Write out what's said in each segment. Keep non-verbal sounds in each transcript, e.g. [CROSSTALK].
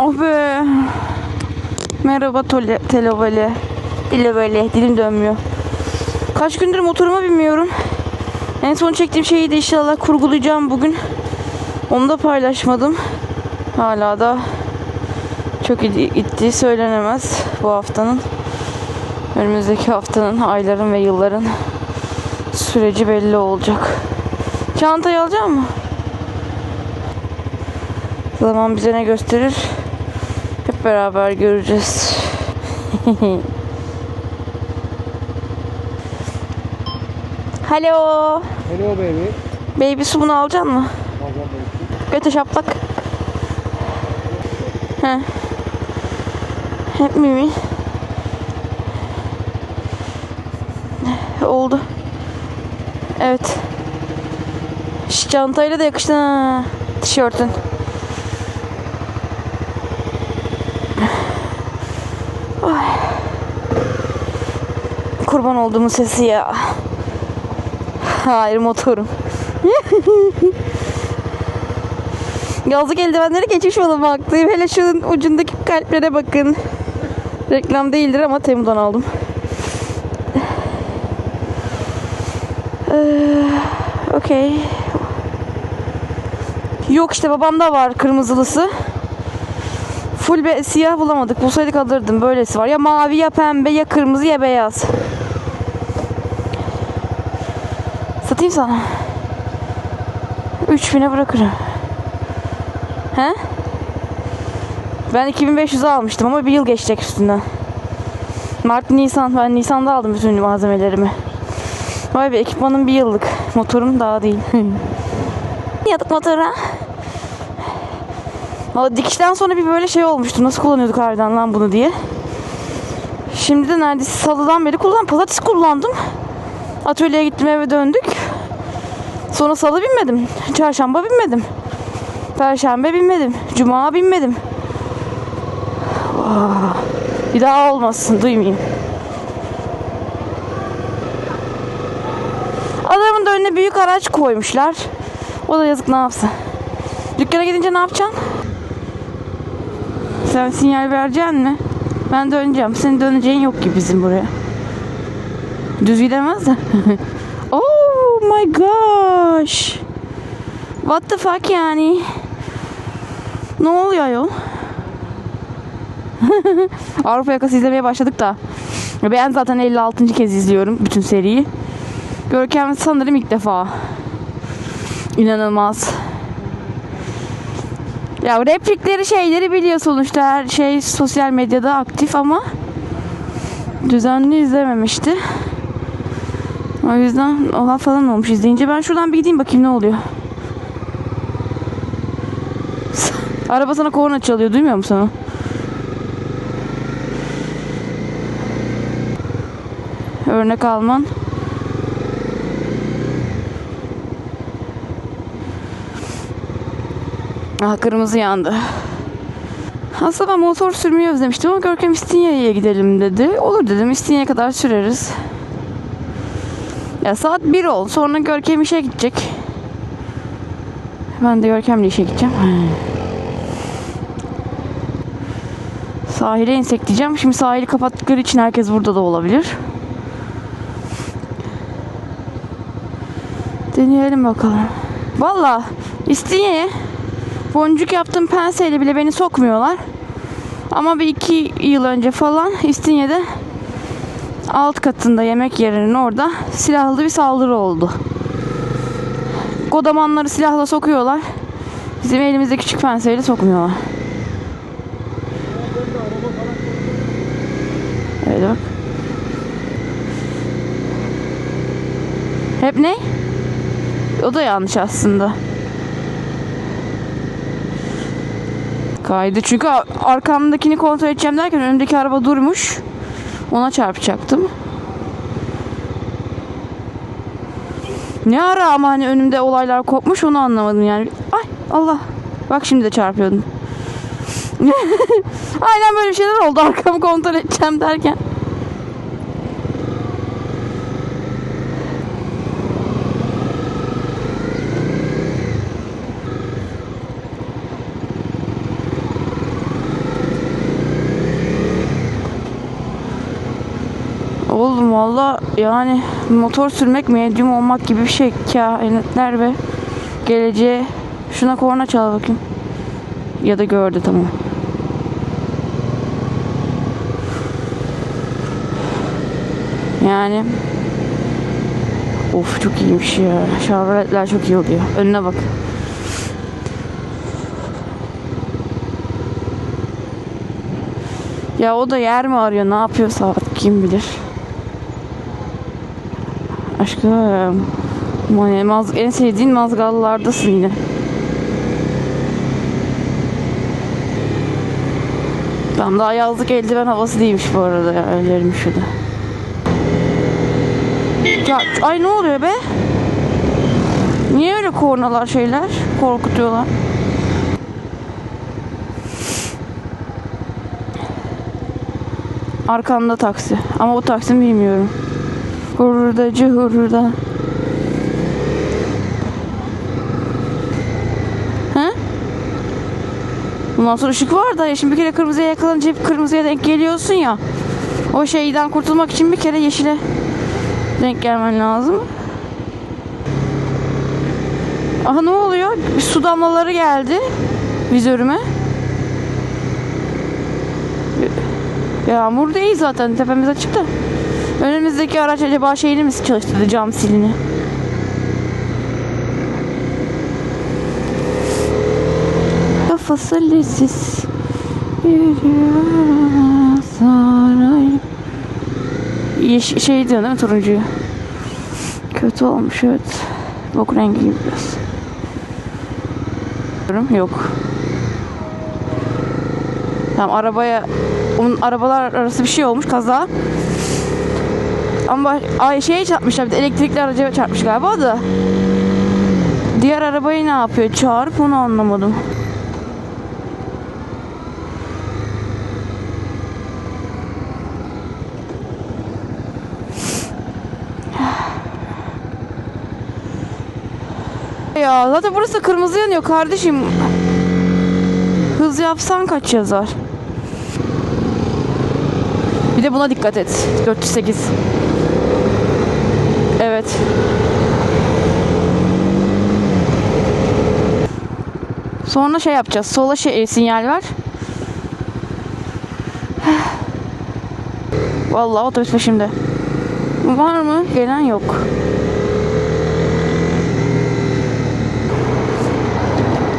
Oh be. Merhaba tole, televele. Dilevele. Dilim dönmüyor. Kaç gündür motoruma binmiyorum. En son çektiğim şeyi de inşallah kurgulayacağım bugün. Onu da paylaşmadım. Hala da çok gittiği söylenemez bu haftanın. Önümüzdeki haftanın, ayların ve yılların süreci belli olacak. Çantayı alacak mı? Zaman bize ne gösterir? Hep beraber göreceğiz. [LAUGHS] Hello. Hello baby. Baby su bunu alacak mı? Alacağım baby. Şaplak. He. Hep mi mi? Oldu. Evet. Şu çantayla da yakıştı ha. Tişörtün. Kurban olduğumun sesi ya. Hayır motorum. [LAUGHS] Yazlık eldivenleri geçmiş bulunmaktayım. Hele şunun ucundaki kalplere bakın. Reklam değildir ama Temu'dan aldım. Ee, Okey. Yok işte babamda var kırmızılısı. Full be siyah bulamadık. Bulsaydık alırdım. Böylesi var. Ya mavi ya pembe ya kırmızı ya beyaz. Satayım sana. 3000'e bırakırım. He? Ben 2500'e almıştım ama bir yıl geçecek üstünden. Mart, Nisan. Ben Nisan'da aldım bütün malzemelerimi. Vay be ekipmanım bir yıllık. Motorum daha değil. [LAUGHS] Yadık motora. Valla dikişten sonra bir böyle şey olmuştu. Nasıl kullanıyorduk harbiden lan bunu diye. Şimdi de neredeyse salıdan beri kullan. Pazartesi kullandım. Atölyeye gittim eve döndük. Sonra salı binmedim. Çarşamba binmedim. Perşembe binmedim. Cuma binmedim. Bir daha olmasın duymayayım. Adamın da önüne büyük araç koymuşlar. O da yazık ne yapsın. Dükkana gidince ne yapacaksın? Sen sinyal vereceksin mi? Ben döneceğim. Senin döneceğin yok ki bizim buraya. Düz gidemez de. [LAUGHS] my gosh. What the fuck yani? Ne oluyor ayol? [LAUGHS] Avrupa Yakası izlemeye başladık da. Ben zaten 56. kez izliyorum bütün seriyi. Görkem sanırım ilk defa. İnanılmaz. Ya replikleri şeyleri biliyor sonuçta her şey sosyal medyada aktif ama düzenli izlememişti. O yüzden olan falan olmuş izleyince. Ben şuradan bir gideyim bakayım ne oluyor. [LAUGHS] Araba sana korna çalıyor duymuyor musun onu? Örnek alman. Ah kırmızı yandı. Aslında ben motor sürmeyi özlemiştim ama Görkem İstinye'ye gidelim dedi. Olur dedim İstinye'ye kadar süreriz. Ya saat 1 oldu. Sonra Görkem işe gidecek. Ben de Görkem'le işe gideceğim. Sahile insek diyeceğim. Şimdi sahili kapattıkları için herkes burada da olabilir. Deneyelim bakalım. Valla İstinye'ye boncuk yaptığım penseyle bile beni sokmuyorlar. Ama bir iki yıl önce falan İstinye'de alt katında yemek yerinin orada silahlı bir saldırı oldu. Kodamanları silahla sokuyorlar. Bizim elimizde küçük penseyle sokmuyorlar. Evet bak. Hep ne? O da yanlış aslında. Kaydı çünkü ar- arkamdakini kontrol edeceğim derken önümdeki araba durmuş. Ona çarpacaktım. Ne ara ama hani önümde olaylar kopmuş onu anlamadım yani. Ay Allah. Bak şimdi de çarpıyordum. [LAUGHS] Aynen böyle şeyler oldu arkamı kontrol edeceğim derken. Da yani motor sürmek medyum olmak gibi bir şey. Kainatlar ve geleceğe. Şuna korna çal bakayım. Ya da gördü tamam. Yani Of çok iyiymiş ya. Şarjletler çok iyi oluyor. Önüne bak. Ya o da yer mi arıyor? Ne yapıyorsa kim bilir. Aşkım. Mane, maz, en sevdiğin mazgallardasın yine. Tam daha yazlık eldiven havası değilmiş bu arada ya. Ellerim şurada. Ya ay ne oluyor be? Niye öyle kornalar şeyler? Korkutuyorlar. Arkamda taksi. Ama bu taksi mi bilmiyorum. Hurdacı hurda. He? Bundan sonra ışık var da ya şimdi bir kere kırmızıya yakalanınca hep kırmızıya denk geliyorsun ya. O şeyden kurtulmak için bir kere yeşile denk gelmen lazım. Aha ne oluyor? Bir su damlaları geldi vizörüme. Yağmur değil zaten tepemiz açık da. Önümüzdeki araç acaba şeyini mi çalıştırdı cam silini? Kafası yürüyor saray. Yeş şey diyor değil mi turuncuyu? Kötü olmuş evet. Bok rengi gibi biraz. Yok. Tamam arabaya onun arabalar arası bir şey olmuş kaza. Ama ay şeye çarpmışlar bir de elektrikli araca çarpmış galiba da. Diğer arabayı ne yapıyor? Çağırıp onu anlamadım. Ya zaten burası kırmızı yanıyor kardeşim. Hız yapsan kaç yazar? Bir de buna dikkat et. 408. Evet. Sonra şey yapacağız. Sola şey, sinyal ver. [SIGHS] Vallahi otobüs peşimde. Var mı? Gelen yok.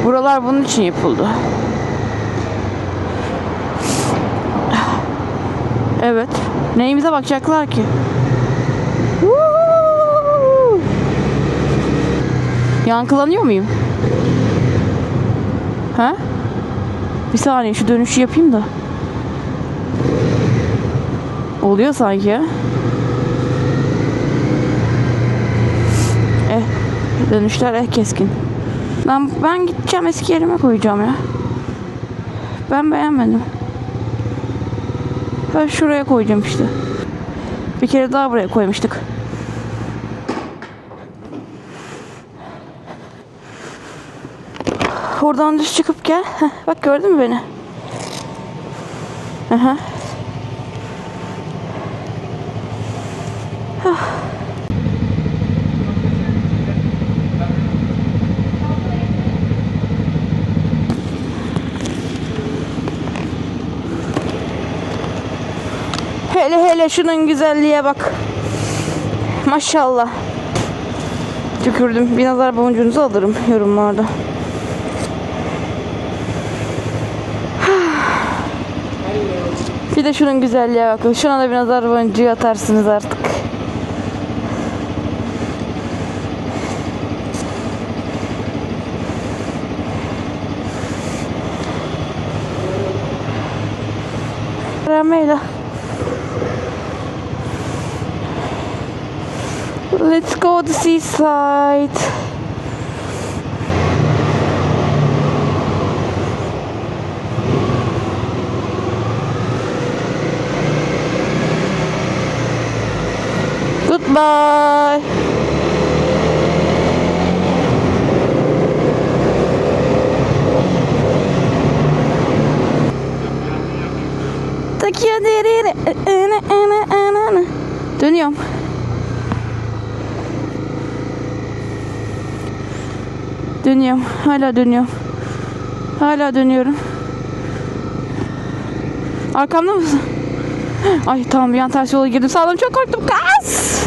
Buralar bunun için yapıldı. [SIGHS] Evet. Neyimize bakacaklar ki? Yankılanıyor muyum? Ha? Bir saniye şu dönüşü yapayım da. Oluyor sanki ya. Eh. Dönüşler eh keskin. Ben ben gideceğim eski yerime koyacağım ya. Ben beğenmedim. Ben şuraya koyacağım işte. Bir kere daha buraya koymuştuk. Oradan düz çıkıp gel. Heh, bak gördün mü beni? Aha. Hele hele şunun güzelliğe bak. Maşallah. Tükürdüm. Bir nazar boncuğunuzu alırım yorumlarda. Bir de şunun güzelliğe bakın. Şuna da bir nazar boncuğu atarsınız artık. Ramela. Let's go to seaside. Goodbye. Dönüyorum. Dönüyorum. Hala dönüyorum. Hala dönüyorum. Arkamda mısın? Ay tamam bir an ters yola girdim. Sağdan çok korktum. Kas!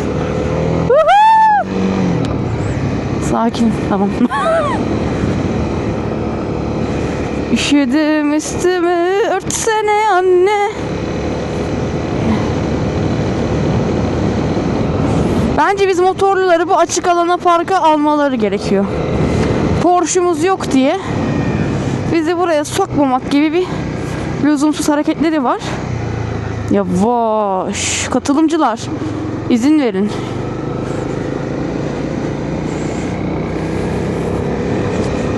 Sakin. Tamam. [LAUGHS] Üşüdüm üstümü örtsene anne. Bence biz motorluları bu açık alana parka almaları gerekiyor. Porsche'umuz yok diye bizi buraya sokmamak gibi bir lüzumsuz hareketleri var. Yavaş. Katılımcılar izin verin.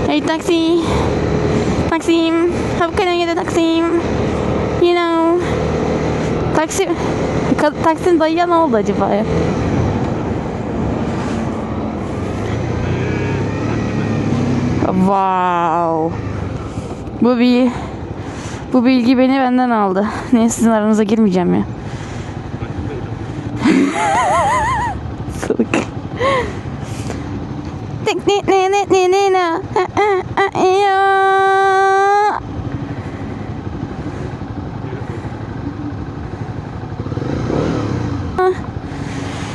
Hey taxi. Taksim. How can I get a Taksim? You know. Taksim. Taksim dayıya ne oldu acaba ya? Wow. Bu bir bu bilgi beni benden aldı. Neyse sizin aranıza girmeyeceğim ya. [LAUGHS] Salak.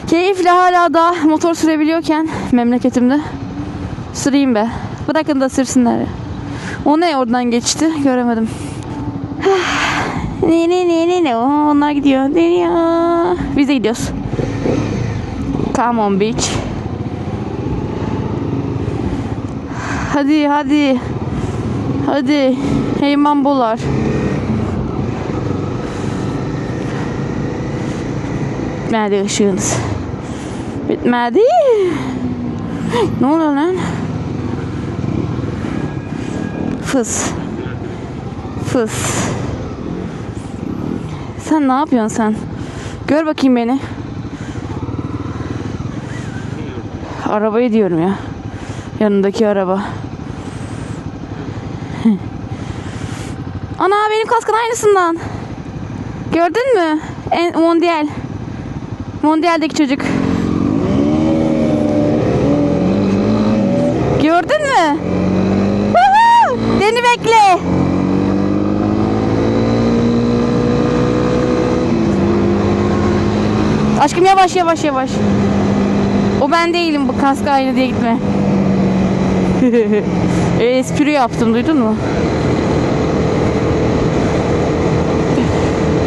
Keyifle hala da motor sürebiliyorken memleketimde süreyim be. Bırakın da sürsünler. O ne oradan geçti göremedim. [SIGHS] ne ne ne ne ne onlar gidiyor. Gidiyor. Biz de gidiyoruz. Come on beach. Hadi hadi. Hadi. Hey mambolar. Bitmedi ışığınız. Bitmedi. [GASPS] Ne oluyor lan? Fıs. Fıs. Sen ne yapıyorsun sen? Gör bakayım beni. Arabayı diyorum ya. Yanındaki araba. Ana benim kaskın aynısından. Gördün mü? En mondial. Mondialdeki çocuk. Gördün mü? Woohoo! Beni bekle. Aşkım yavaş yavaş yavaş. O ben değilim bu kask aynı diye gitme. [LAUGHS] E, Espri yaptım duydun mu?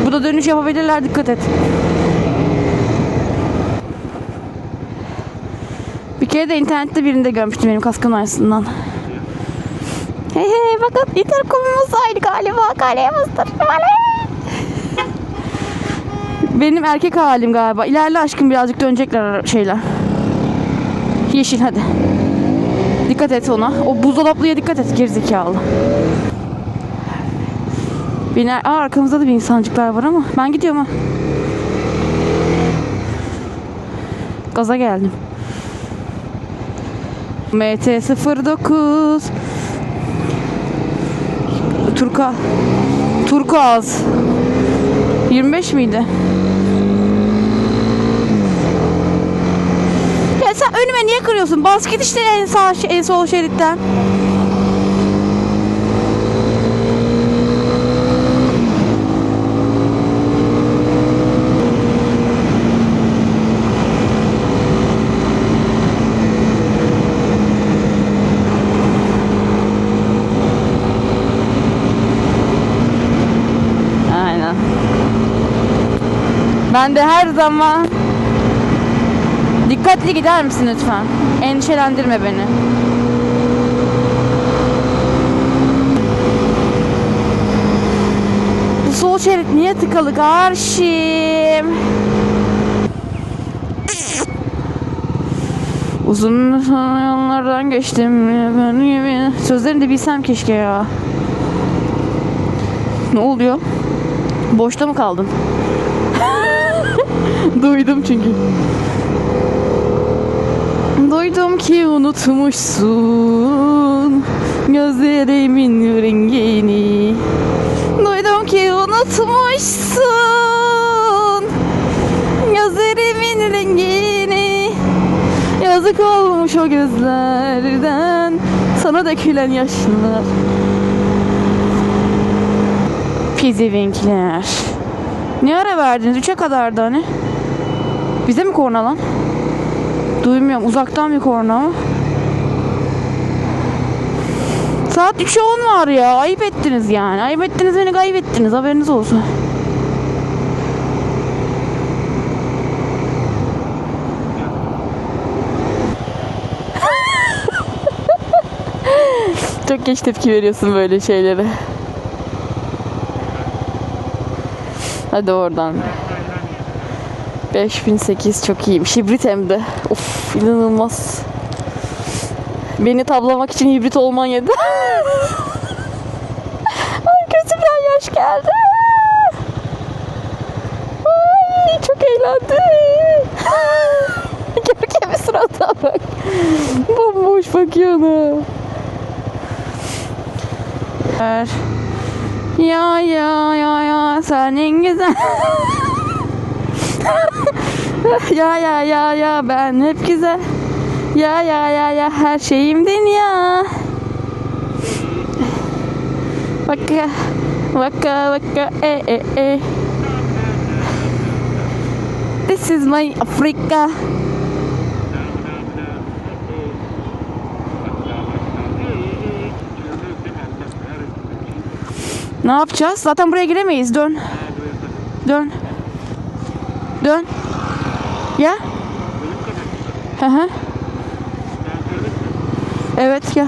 Bu da dönüş yapabilirler dikkat et. Bir kere de internette birinde görmüştüm benim kaskın aynısından. Hey hey bakın interkomumuz aynı galiba. Kaleye bastır. Kaleye. Benim erkek halim galiba. İlerle aşkım birazcık dönecekler şeyler. Yeşil hadi. Dikkat et ona. O buzdolaplıya dikkat et gerizekalı. Biner... Aa, arkamızda da bir insancıklar var ama ben gidiyorum ha. Gaza geldim. MT-09 Turka Turkuaz 25 miydi? Ya sen önüme niye kırıyorsun? Bas git işte en sağ en sol şeritten. Ben de her zaman dikkatli gider misin lütfen? Endişelendirme beni. Bu sol şerit niye tıkalı karşım? Uzun yollardan geçtim ben gibi. Sözlerini de bilsem keşke ya. Ne oluyor? Boşta mı kaldın? [LAUGHS] Duydum çünkü. Ki unutmuşsun gözlerimin rengini. Duydum ki unutmuşsun gözlerimin rengini. Yazık olmuş o gözlerden Sana dökülen yaşlar. Pizevenkler. Ne ara verdiniz? Üçe kadardı hani. Bize mi korna lan? Duymuyorum. Uzaktan bir korna. Saat 3'e 10 var ya. Ayıp ettiniz yani. Ayıp ettiniz beni kaybettiniz. Haberiniz olsun. [LAUGHS] Çok geç tepki veriyorsun böyle şeylere. Hadi oradan. 5008 çok iyiymiş. Hibrit hem de. Of inanılmaz. Beni tablamak için hibrit olman yedi. [LAUGHS] Ay gözümden yaş geldi. Ay çok eğlendim. [LAUGHS] Görkem'in suratına bak. Bomboş bakıyor ona. Ya ya ya ya senin güzel. [LAUGHS] [LAUGHS] ya ya ya ya ben hep güzel. Ya ya ya ya her şeyim dünya. Vaka vaka vaka e e e. This is my Africa. Ne yapacağız? Zaten buraya giremeyiz. Dön. Dön. Dön. Ya. Hı hı. Evet ya.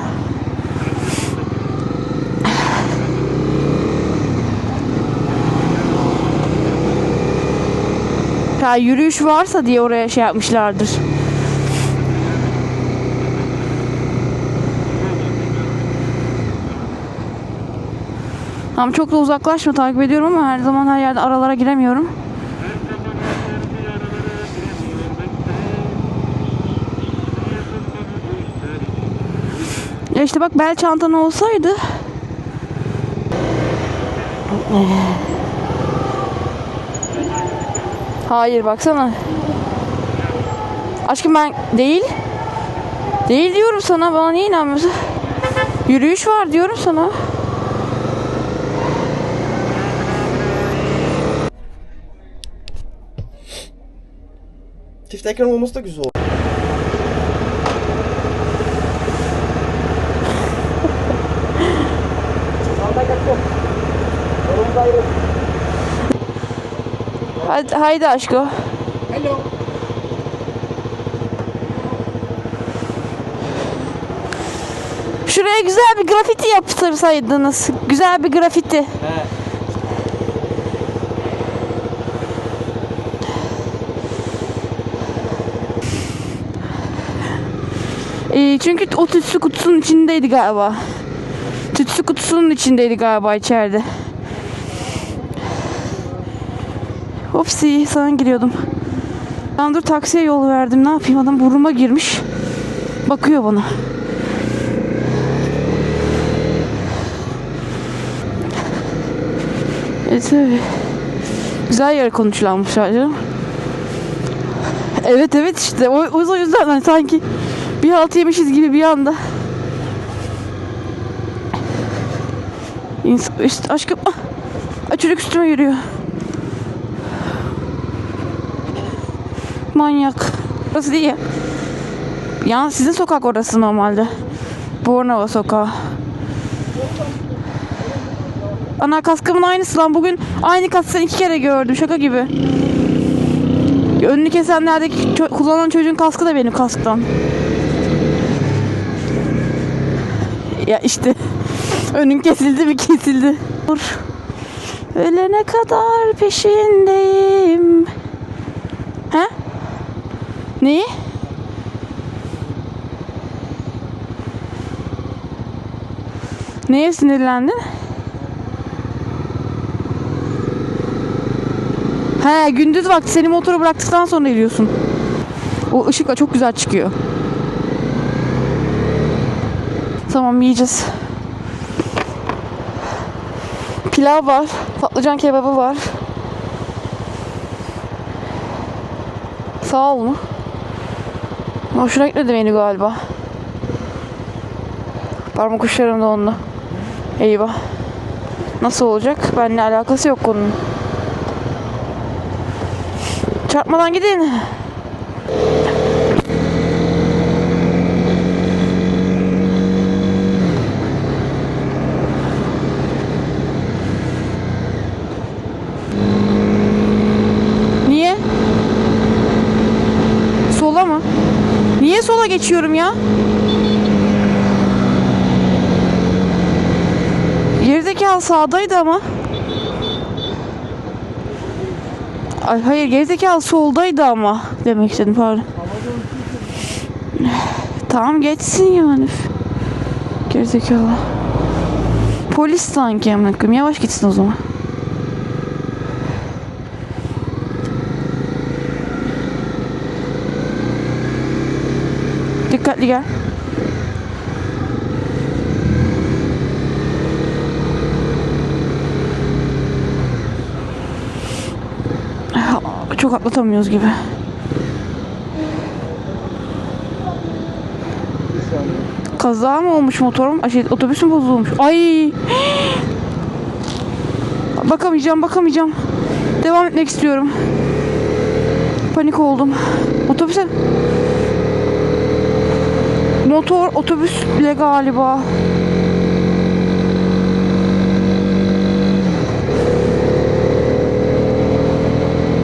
Ya yürüyüş varsa diye oraya şey yapmışlardır. Ama çok da uzaklaşma takip ediyorum ama her zaman her yerde aralara giremiyorum. İşte bak bel çantan olsaydı. Hayır baksana. Aşkım ben değil. Değil diyorum sana. Bana niye inanmıyorsun? Yürüyüş var diyorum sana. Çift ekran olması da güzel oldu. Hadi, haydi aşko. Hello. Şuraya güzel bir grafiti yaptırsaydınız. Güzel bir grafiti. He. Ee, çünkü o tütsü kutusunun içindeydi galiba. Tütsü kutusunun içindeydi galiba içeride. Hopsi sana giriyordum. Ben dur taksiye yol verdim. Ne yapayım adam burnuma girmiş. Bakıyor bana. E tabi. Güzel yer konuşulanmış canım. Evet evet işte o, o yüzden hani sanki bir halt yemişiz gibi bir anda. İns işte aşkım ah, üstüme yürüyor. Manyak. Burası değil ya. Ya sizin sokak orası normalde. Bornova sokağı. Ana kaskımın aynısı lan. Bugün aynı kaskı iki kere gördüm. Şaka gibi. Önünü kesenlerdeki ço- kullanan çocuğun kaskı da benim kasktan. Ya işte [LAUGHS] önün kesildi mi kesildi. Dur. Ölene kadar peşindeyim. Neyi? Neye sinirlendin? He gündüz vakti seni motoru bıraktıktan sonra geliyorsun. O ışıkla çok güzel çıkıyor. Tamam yiyeceğiz. Pilav var. Patlıcan kebabı var. Sağ ol mu? Hoşuna gitmedi beni galiba. Parmak uçlarım da onunla. Eyvah. Nasıl olacak? Benimle alakası yok konunun. Çarpmadan gidin. Niye? Sola mı? Niye sola geçiyorum ya? Gerizekalı sağdaydı ama. Ay hayır gerizekalı soldaydı ama demek istedim pardon. Tamam geçsin yani. Gerizekalı. Polis sanki amına. Yavaş gitsin o zaman. Dikkatli gel. Çok atlatamıyoruz gibi. Kaza mı olmuş motorum? Ay, Şey, otobüsüm bozulmuş. Ay. [GASPS] Bakamayacağım, bakamayacağım. Devam etmek istiyorum. Panik oldum. Otobüse... Motor otobüsle galiba.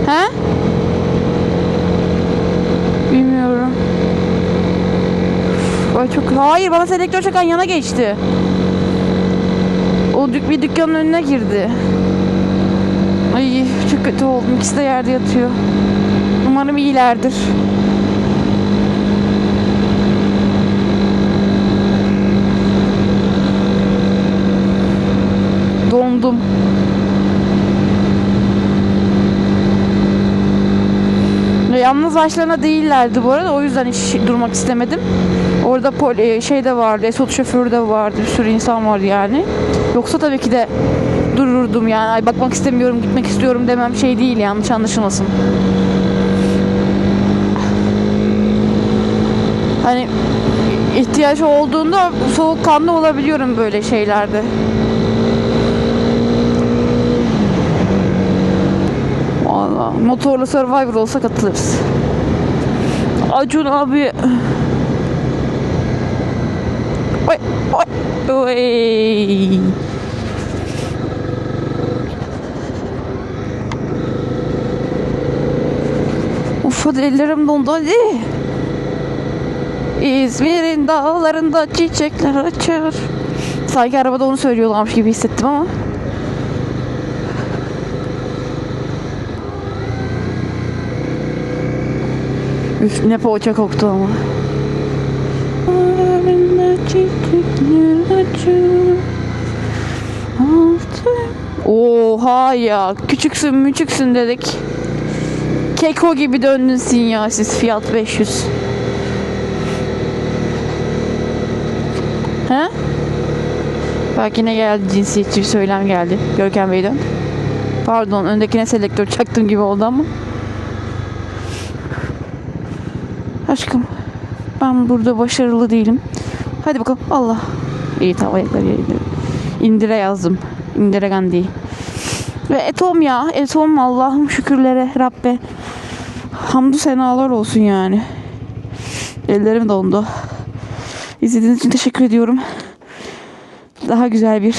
He? Bilmiyorum. Ay çok hayır bana selektör çakan yana geçti. O dük bir dükkanın önüne girdi. Ay çok kötü oldum. İkisi de yerde yatıyor. Umarım iyilerdir. Ve Yalnız başlarına değillerdi bu arada. O yüzden hiç durmak istemedim. Orada poli, şey de vardı. Esot şoförü de vardı. Bir sürü insan vardı yani. Yoksa tabii ki de dururdum yani. Ay bakmak istemiyorum, gitmek istiyorum demem şey değil yanlış anlaşılmasın. Hani ihtiyaç olduğunda soğukkanlı olabiliyorum böyle şeylerde. Valla motorla Survivor olsa katılırız. Acun abi. Oy, oy, oy. Of hadi ellerim dondu hadi. İzmir'in dağlarında çiçekler açar. Sanki arabada onu söylüyorlarmış gibi hissettim ama. Üf ne poğaça koktu ama. Oha ya. Küçüksün müçüksün dedik. Keko gibi döndün sinyalsiz. Fiyat 500. He? Belki ne geldi cinsiyetçi bir söylem geldi Görkem Bey'den. Pardon öndekine selektör çaktım gibi oldu ama. Aşkım ben burada başarılı değilim. Hadi bakalım Allah. İyi tamam ayakları indir. İndire yazdım. İndire Gandhi. Ve etom ya. Etom Allah'ım şükürlere Rabbe. Hamdü senalar olsun yani. Ellerim dondu. İzlediğiniz için teşekkür ediyorum. Daha güzel bir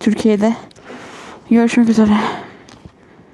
Türkiye'de görüşmek üzere.